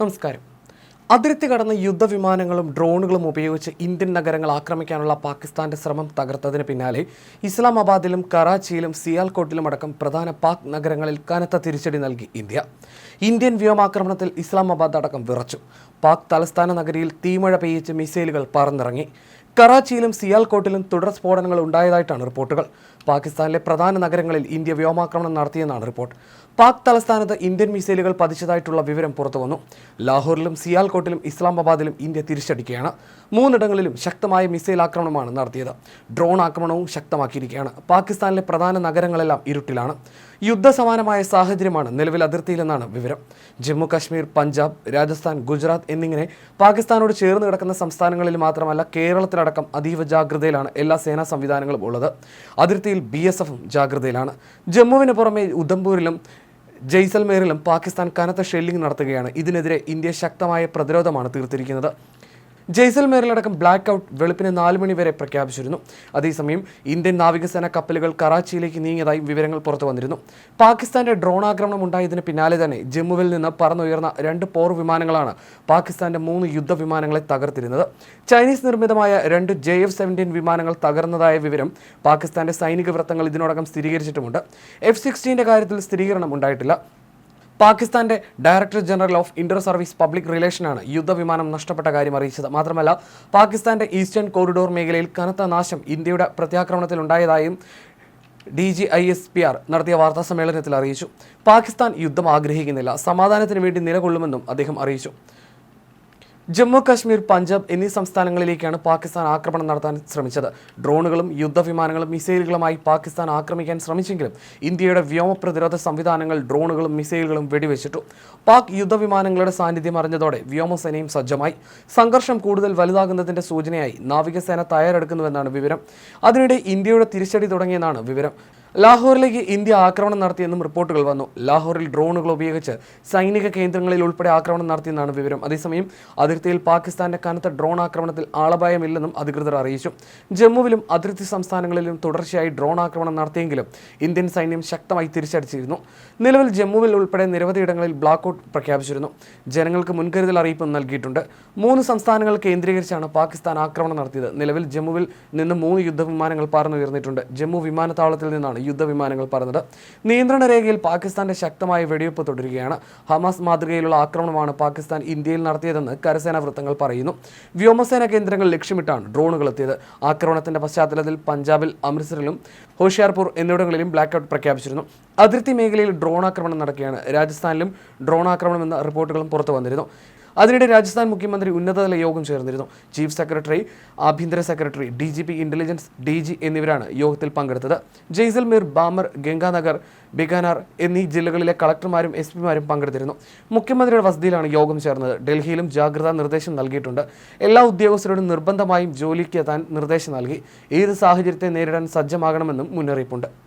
നമസ്കാരം. അതിർത്തി കടന്ന് യുദ്ധവിമാനങ്ങളും ഡ്രോണുകളും ഉപയോഗിച്ച് ഇന്ത്യൻ നഗരങ്ങൾ ആക്രമിക്കാനുള്ള പാകിസ്ഥാന്റെ ശ്രമം തകർത്തതിന് പിന്നാലെ ഇസ്ലാമാബാദിലും കറാച്ചിയിലും സിയാൽകോട്ടിലും അടക്കം പ്രധാന പാക് നഗരങ്ങളിൽ കനത്ത തിരിച്ചടി നൽകി ഇന്ത്യ. ഇന്ത്യൻ വ്യോമാക്രമണത്തിൽ ഇസ്ലാമാബാദ് അടക്കം വിറച്ചു. പാക് തലസ്ഥാന നഗരിയിൽ തീമഴ പെയ്യിച്ച് മിസൈലുകൾ പറന്നിറങ്ങി. കറാച്ചിയിലും സിയാൽകോട്ടിലും തുടർ സ്ഫോടനങ്ങൾ ഉണ്ടായതായിട്ടാണ് റിപ്പോർട്ടുകൾ. പാകിസ്ഥാനിലെ പ്രധാന നഗരങ്ങളിൽ ഇന്ത്യ വ്യോമാക്രമണം നടത്തിയെന്നാണ് റിപ്പോർട്ട്. പാക് തലസ്ഥാനത്ത് ഇന്ത്യൻ മിസൈലുകൾ പതിച്ചതായിട്ടുള്ള വിവരം പുറത്തുവന്നു. ലാഹോറിലും സിയാൽകോട്ടിലും ഇസ്ലാമാബാദിലും ഇന്ത്യ തിരിച്ചടിക്കുകയാണ്. മൂന്നിടങ്ങളിലും ശക്തമായ മിസൈൽ ആക്രമണമാണ് നടത്തിയത്. ഡ്രോൺ ആക്രമണവും ശക്തമാക്കിയിരിക്കുകയാണ്. പാകിസ്ഥാനിലെ പ്രധാന നഗരങ്ങളെല്ലാം ഇരുട്ടിലാണ്. യുദ്ധസമാനമായ സാഹചര്യമാണ് നിലവിൽ അതിർത്തിയിലെന്നാണ് വിവരം. ജമ്മു കാശ്മീർ പഞ്ചാബ് രാജസ്ഥാൻ ഗുജറാത്ത് എന്നിങ്ങനെ പാകിസ്ഥാനോട് ചേർന്ന് കിടക്കുന്ന സംസ്ഥാനങ്ങളിൽ മാത്രമല്ല കേരളത്തിലടക്കം അതീവ ജാഗ്രതയിലാണ് എല്ലാ സേനാ സംവിധാനങ്ങളും ഉള്ളത്. അതിർത്തിയിൽ ബി എസ് എഫും ജാഗ്രതയിലാണ്. ജമ്മുവിന് പുറമെ ഉധംപൂരിലും ജയ്സൽമേറിലും പാകിസ്ഥാൻ കനത്ത ഷെല്ലിംഗ് നടത്തുകയാണ്. ഇതിനെതിരെ ഇന്ത്യ ശക്തമായ പ്രതിരോധമാണ് തീർത്തിരിക്കുന്നത്. ജയ്സൽമേറിലടക്കം ബ്ലാക്ക് ഔട്ട് വെളുപ്പിന് നാല് മണി വരെ പ്രഖ്യാപിച്ചിരുന്നു. അതേസമയം ഇന്ത്യൻ നാവികസേന കപ്പലുകൾ കറാച്ചിയിലേക്ക് നീങ്ങിയതായും വിവരങ്ങൾ പുറത്തു വന്നിരുന്നു. പാകിസ്ഥാന്റെ ഡ്രോൺ ആക്രമണം ഉണ്ടായതിന് പിന്നാലെ തന്നെ ജമ്മുവിൽ നിന്ന് പറന്നുയർന്ന രണ്ട് പോർ വിമാനങ്ങളാണ് പാകിസ്ഥാന്റെ മൂന്ന് യുദ്ധവിമാനങ്ങളെ തകർത്തിരുന്നത്. ചൈനീസ് നിർമ്മിതമായ രണ്ട് ജെ എഫ് സെവന്റീൻ വിമാനങ്ങൾ തകർന്നതായ വിവരം പാകിസ്ഥാന്റെ സൈനിക വൃത്തങ്ങൾ ഇതിനോടകം സ്ഥിരീകരിച്ചിട്ടുമുണ്ട്. എഫ് സിക്സ്റ്റീന്റെ കാര്യത്തിൽ സ്ഥിരീകരണം ഉണ്ടായിട്ടില്ല. പാകിസ്ഥാന്റെ director general of inter service public റിലേഷനാണ് യുദ്ധവിമാനം നഷ്ടപ്പെട്ട കാര്യം അറിയിച്ചത്. മാത്രമല്ല പാകിസ്ഥാന്റെ ഈസ്റ്റേൺ കോറിഡോർ മേഖലയിൽ കനത്ത നാശം ഇന്ത്യയുടെ പ്രത്യാക്രമണത്തിൽ ഉണ്ടായതായും D G I S P R നടത്തിയ വാർത്താ സമ്മേളനത്തിൽ അറിയിച്ചു. പാകിസ്ഥാൻ യുദ്ധം ആഗ്രഹിക്കുന്നില്ല സമാധാനത്തിന് വേണ്ടി നിലകൊള്ളുമെന്നും അദ്ദേഹം അറിയിച്ചു. ജമ്മു കാശ്മീർ പഞ്ചാബ് എന്നീ സംസ്ഥാനങ്ങളിലേക്കാണ് പാകിസ്ഥാൻ ആക്രമണം നടത്താൻ ശ്രമിച്ചത്. ഡ്രോണുകളും യുദ്ധവിമാനങ്ങളും മിസൈലുകളുമായി പാകിസ്ഥാൻ ആക്രമിക്കാൻ ശ്രമിച്ചെങ്കിലും ഇന്ത്യയുടെ വ്യോമ പ്രതിരോധ സംവിധാനങ്ങൾ ഡ്രോണുകളും മിസൈലുകളും വെടിവെച്ചിട്ടു. പാക് യുദ്ധവിമാനങ്ങളുടെ സാന്നിധ്യം അറിഞ്ഞതോടെ വ്യോമസേനയും സജ്ജമായി. സംഘർഷം കൂടുതൽ വലുതാകുന്നതിന്റെ സൂചനയായി നാവികസേന തയ്യാറെടുക്കുന്നുവെന്നാണ് വിവരം. അതിനിടെ ഇന്ത്യയുടെ തിരിച്ചടി തുടങ്ങിയെന്നാണ് വിവരം. ലാഹോറിലേക്ക് ഇന്ത്യ ആക്രമണം നടത്തിയെന്നും റിപ്പോർട്ടുകൾ വന്നു. ലാഹോറിൽ ഡ്രോണുകൾ ഉപയോഗിച്ച് സൈനിക കേന്ദ്രങ്ങളിൽ ഉൾപ്പെടെ ആക്രമണം നടത്തിയെന്നാണ് വിവരം. അതേസമയം അതിർത്തിയിൽ പാകിസ്ഥാന്റെ കനത്ത ഡ്രോൺ ആക്രമണത്തിൽ ആളപായമില്ലെന്നും അധികൃതർ അറിയിച്ചു. ജമ്മുവിലും അതിർത്തി സംസ്ഥാനങ്ങളിലും തുടർച്ചയായി ഡ്രോൺ ആക്രമണം നടത്തിയെങ്കിലും ഇന്ത്യൻ സൈന്യം ശക്തമായി തിരിച്ചടിച്ചിരുന്നു. നിലവിൽ ജമ്മുവിൽ ഉൾപ്പെടെ നിരവധി ഇടങ്ങളിൽ ബ്ലാക്ക് ഔട്ട് പ്രഖ്യാപിച്ചിരുന്നു. ജനങ്ങൾക്ക് മുൻകരുതൽ അറിയിപ്പ് നൽകിയിട്ടുണ്ട്. മൂന്ന് സംസ്ഥാനങ്ങൾ കേന്ദ്രീകരിച്ചാണ് പാകിസ്ഥാൻ ആക്രമണം നടത്തിയത്. നിലവിൽ ജമ്മുവിൽ നിന്ന് മൂന്ന് യുദ്ധവിമാനങ്ങൾ പറന്നുയർന്നിട്ടുണ്ട്. ജമ്മു വിമാനത്താവളത്തിൽ നിന്നാണ് യുദ്ധവിമാനങ്ങൾ പറന്നത്. നിയന്ത്രണ രേഖയിൽ പാകിസ്ഥാന്റെ ശക്തമായ വെടിവെപ്പ് തുടരുകയാണ്. ഹമാസ് മാതൃകയിലുള്ള ആക്രമണമാണ് പാകിസ്ഥാൻ ഇന്ത്യയിൽ നടത്തിയതെന്ന് കരസേനാ വൃത്തങ്ങൾ പറയുന്നു. വ്യോമസേന കേന്ദ്രങ്ങൾ ലക്ഷ്യമിട്ടാണ് ഡ്രോണുകൾ എത്തിയത് ആക്രമണത്തിന്റെ പശ്ചാത്തലത്തിൽ പഞ്ചാബിൽ അമൃത്സറിലും ഹോഷിയാർപൂർ എന്നിവിടങ്ങളിലും ബ്ലാക്ക് ഔട്ട് പ്രഖ്യാപിച്ചിരുന്നു. അതിർത്തി മേഖലയിൽ ഡ്രോൺ ആക്രമണം നടക്കുകയാണ്. രാജസ്ഥാനിലും ഡ്രോൺ ആക്രമണം എന്ന റിപ്പോർട്ടുകളും പുറത്തു വന്നിരുന്നു അതിനിടെ രാജസ്ഥാൻ മുഖ്യമന്ത്രി ഉന്നതതല യോഗം ചേർന്നിരുന്നു. ചീഫ് സെക്രട്ടറി ആഭ്യന്തര secretary D G P intelligence D G എന്നിവരാണ് യോഗത്തിൽ പങ്കെടുത്തത്. ജയ്സൽമീർ ബാമർ ഗംഗാനഗർ ബിഗാനാർ എന്നീ ജില്ലകളിലെ കളക്ടർമാരും എസ് പിമാരും പങ്കെടുത്തിരുന്നു. മുഖ്യമന്ത്രിയുടെ വസതിയിലാണ് യോഗം ചേർന്നത്. ഡൽഹിയിലും ജാഗ്രതാ നിർദ്ദേശം നൽകിയിട്ടുണ്ട്. എല്ലാ ഉദ്യോഗസ്ഥരോടും നിർബന്ധമായും ജോലിക്ക് എത്താൻ നിർദ്ദേശം നൽകി. ഏത് സാഹചര്യത്തെ നേരിടാൻ സജ്ജമാകണമെന്നും മുന്നറിയിപ്പുണ്ട്.